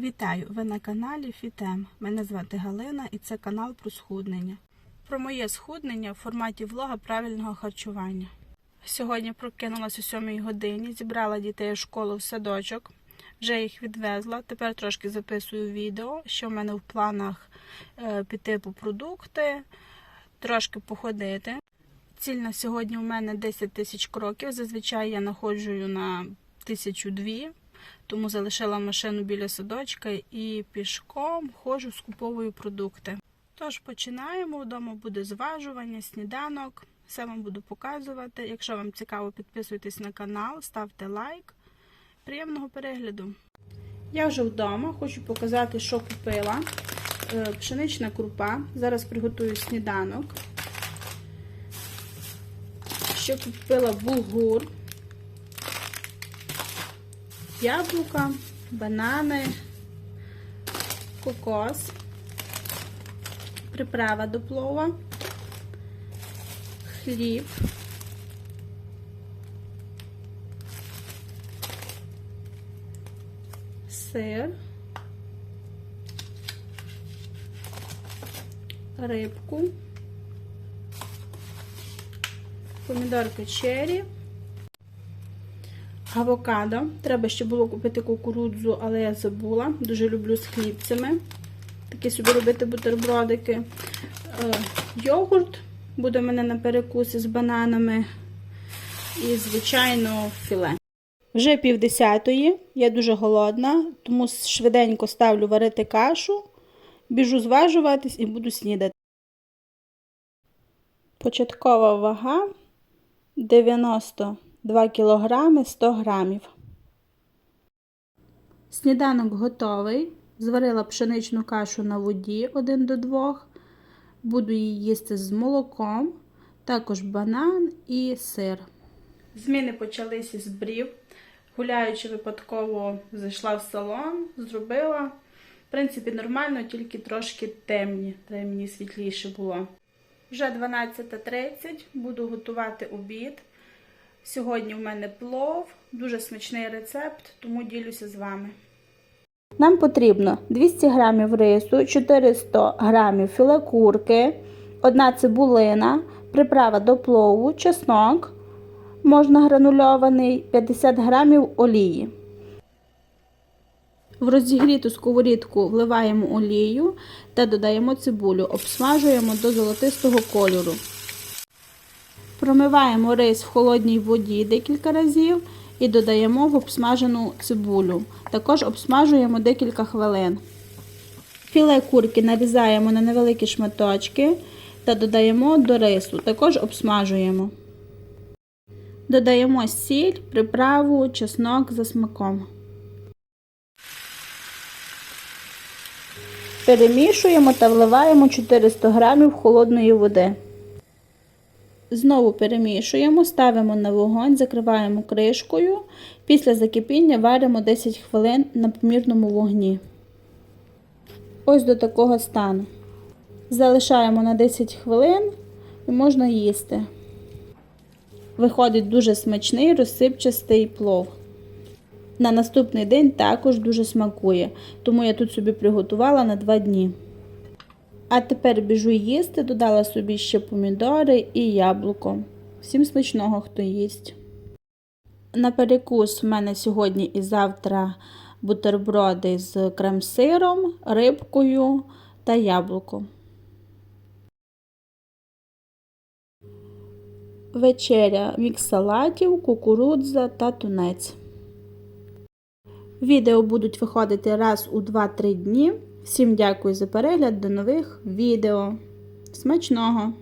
Вітаю! Ви на каналі Фітем. Мене звати Галина і це канал про схуднення. Про моє схуднення в форматі влога правильного харчування. Сьогодні прокинулася о 7 годині, зібрала дітей в школу в садочок, вже їх відвезла. Тепер трошки записую відео, що в мене в планах е, піти по продукти, трошки походити. Ціль на сьогодні у мене 10 тисяч кроків. Зазвичай я находжую на тисячу дві тому залишила машину біля садочка і пішком ходжу, скуповую продукти. Тож починаємо. Вдома буде зважування, сніданок. Все вам буду показувати. Якщо вам цікаво, підписуйтесь на канал, ставте лайк. Приємного перегляду. Я вже вдома, хочу показати, що купила. Е, Пшенична крупа. Зараз приготую сніданок. Ще купила булгур яблука, банани, кокос, приправа до плова, хліб, сир, рибку, помідорки черрі, Авокадо. Треба ще було купити кукурудзу, але я забула. Дуже люблю з хлібцями. Такі собі робити бутербродики. Е, йогурт буде в мене на перекуси з бананами. І, звичайно, філе. Вже пів десятої, я дуже голодна, тому швиденько ставлю варити кашу, біжу зважуватись і буду снідати. Початкова вага 90 2 кг 100 грамів. Сніданок готовий. Зварила пшеничну кашу на воді 1 до 2. Буду її їсти з молоком, також банан і сир. Зміни почалися з брів. Гуляючи випадково, зайшла в салон, зробила. В принципі, нормально, тільки трошки темні. Треба світліше було. Вже 12.30, буду готувати обід. Сьогодні в мене плов, дуже смачний рецепт, тому ділюся з вами. Нам потрібно 200 г рису, 400 г філе курки, одна цибулина, приправа до плову, чеснок, можна гранульований, 50 г олії. В розігріту сковорідку вливаємо олію та додаємо цибулю, обсмажуємо до золотистого кольору. Промиваємо рис в холодній воді декілька разів і додаємо в обсмажену цибулю. Також обсмажуємо декілька хвилин. Філе курки нарізаємо на невеликі шматочки та додаємо до рису. Також обсмажуємо. Додаємо сіль, приправу, чеснок за смаком. Перемішуємо та вливаємо 400 г холодної води. Знову перемішуємо, ставимо на вогонь, закриваємо кришкою. Після закипіння варимо 10 хвилин на помірному вогні. Ось до такого стану. Залишаємо на 10 хвилин і можна їсти. Виходить дуже смачний розсипчастий плов. На наступний день також дуже смакує, тому я тут собі приготувала на 2 дні. А тепер біжу їсти, додала собі ще помідори і яблуко. Всім смачного, хто їсть. На перекус в мене сьогодні і завтра бутерброди з крем-сиром, рибкою та яблуко. Вечеря мікс салатів, кукурудза та тунець. Відео будуть виходити раз у 2-3 дні. Всім дякую за перегляд, до нових відео. Смачного!